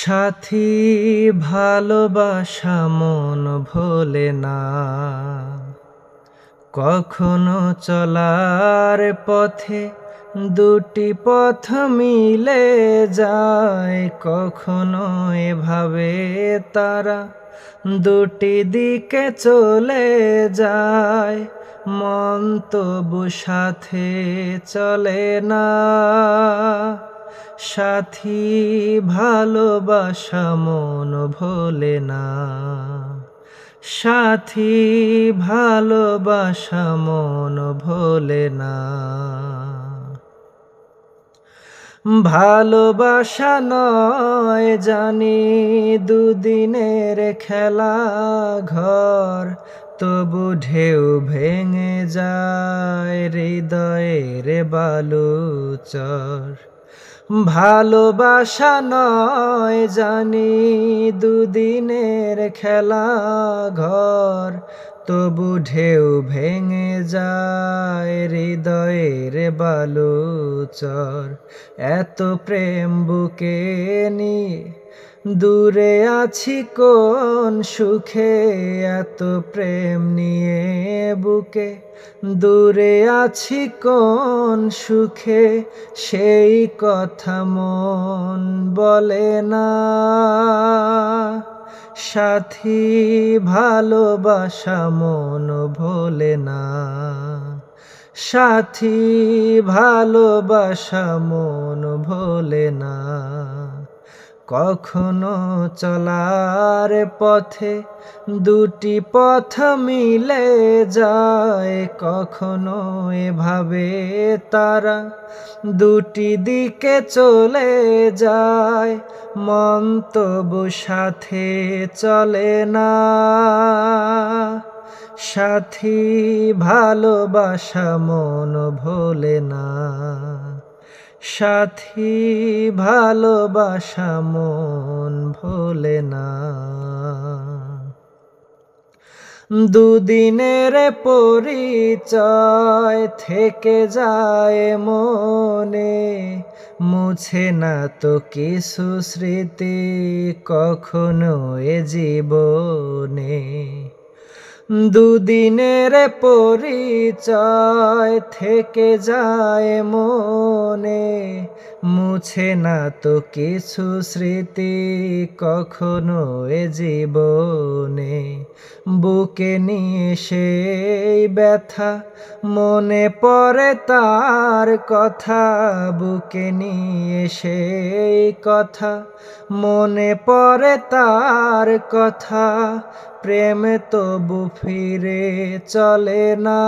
সাথী, ভালোবাসা মন ভোলে না। কখনো চলার পথে দুটি পথ মিলে যায়, কখনো এভাবে তারা দুটি দিকে চলে যায়। মন তবু সাথে চলে না। সাথী, ভালোবাসা মন ভোলে না। সাথী, ভালোবাসা মন ভোলে না। ভালোবাসা নয় জানি, দুদিনের খেলা ঘর, তবু ঢেউ ভেঙে যায় হৃদয়ের বালুচর। ভালোবাসা নয় জানি দুদিনের খেলা ঘর, তবু ঢেউ ভেঙে যায় হৃদয়ের বালুচর। এত প্রেম বুকে নিয়ে দূরে আছি কোন সুখে, এত প্রেম নিয়ে বুকে, দূরে আছি কোন সুখে? সেই কথা মন বলে না। সাথী, ভালোবাসা মন ভোলে না। সাথী, ভালোবাসা মন ভোলে না। কখনো চলার পথে দুটি পথ মিলে যায়, কখনো এভাবে তারা দুটি দিকে চলে যায়। মন তবু সাথে চলে না। সাথী ভালোবাসা মন ভোলে না। সাথী ভালোবাসা মন ভোলে না। দুদিনের পরিচয় থেকে যায় মনে, মুছে না তো কিছু স্মৃতি কখনো এ জীবনে। দুদিনের পরিচয় থেকে যায় মনে। মুছে না তো কিছু স্মৃতি কখনো এ জীবনে। বুকে নিয়ে সেই ব্যথা, মনে পড়ে তার কথা। বুকে নিয়ে সেই কথা, মনে পড়ে তার কথা। প্রেম তবু ফিরে চলে না।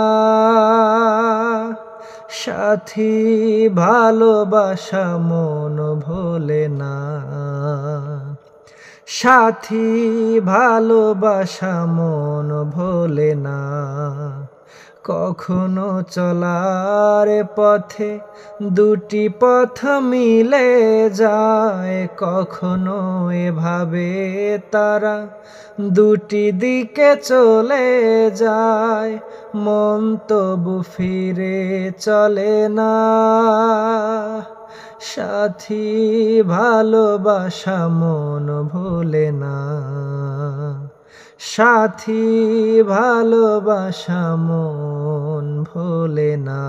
সাথী ভালোবাসা মন ভোলে না। সাথী ভালোবাসা মন ভোলে না। কখনো চলার পথে দুটি পথ মিলে যায়, কখনো এভাবে তারা দুটি দিকে চলে যায়। মন তবু ফিরে চলে না। সাথী, ভালোবাসা মন ভোলে না। সাথী ভালোবাসা মন ভোলে না।